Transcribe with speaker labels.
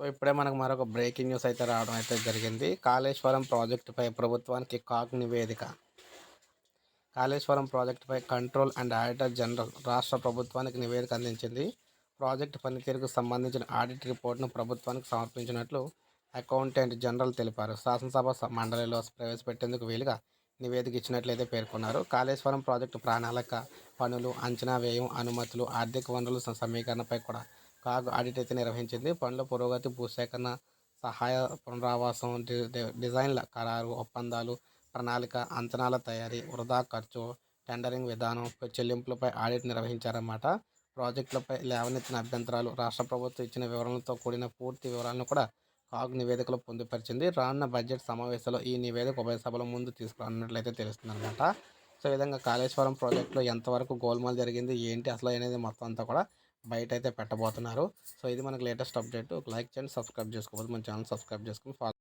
Speaker 1: So ఇప్పుడే మనకు మరొక బ్రేకింగ్ న్యూస్ అయితే రావడం అయితే జరిగింది. కాళేశ్వరం ప్రాజెక్టుపై ప్రభుత్వానికి కాక్ నివేదిక. కాళేశ్వరం ప్రాజెక్టుపై కంట్రోల్ అండ్ ఆడిటర్ జనరల్ రాష్ట్ర ప్రభుత్వానికి నివేదిక అందించింది. ప్రాజెక్టు పనితీరుకు సంబంధించిన ఆడిట్ రిపోర్ట్ను ప్రభుత్వానికి సమర్పించినట్లు అకౌంటెంట్ జనరల్ తెలిపారు. శాసనసభ మండలిలో ప్రవేశపెట్టేందుకు వీలుగా నివేదిక ఇచ్చినట్లయితే పేర్కొన్నారు. కాళేశ్వరం ప్రాజెక్టు ప్రణాళిక పనులు అంచనా వ్యయం అనుమతులు ఆర్థిక వనరుల సమీకరణపై కూడా కాగ్ ఆడిట్ అయితే నిర్వహించింది. పనుల పురోగతి భూసేకరణ సహాయ పునరావాసం డి- డిజైన్ల ఖరారు ఒప్పందాలు ప్రణాళిక అంచనాల తయారీ వృధా ఖర్చు టెండరింగ్ విధానం చెల్లింపులపై ఆడిట్ నిర్వహించారన్నమాట. ప్రాజెక్టులపై లేవనెత్తిన అభ్యంతరాలు రాష్ట్ర ప్రభుత్వం ఇచ్చిన వివరణలతో కూడిన పూర్తి వివరాలను కూడా కాగ్ నివేదికలో పొందుపరిచింది. రానున్న బడ్జెట్ సమావేశంలో ఈ నివేదిక ఉభయ సభల ముందు తీసుకురానున్నట్లయితే తెలుస్తుంది అనమాట సో ఈ విధంగా కాళేశ్వరం ప్రాజెక్టులో ఎంతవరకు గోల్మాల్ జరిగింది ఏంటి అసలు అనేది మొత్తం అంతా కూడా బయట అయితే పెట్టబోతున్నారు. సో ఇది మనకు లేటెస్ట్ అప్డేట్ లైక్ చేయండి సబ్స్క్రైబ్ చేసుకోవాలి మన ఛానల్ సబ్స్క్రైబ్ చేసుకుని follow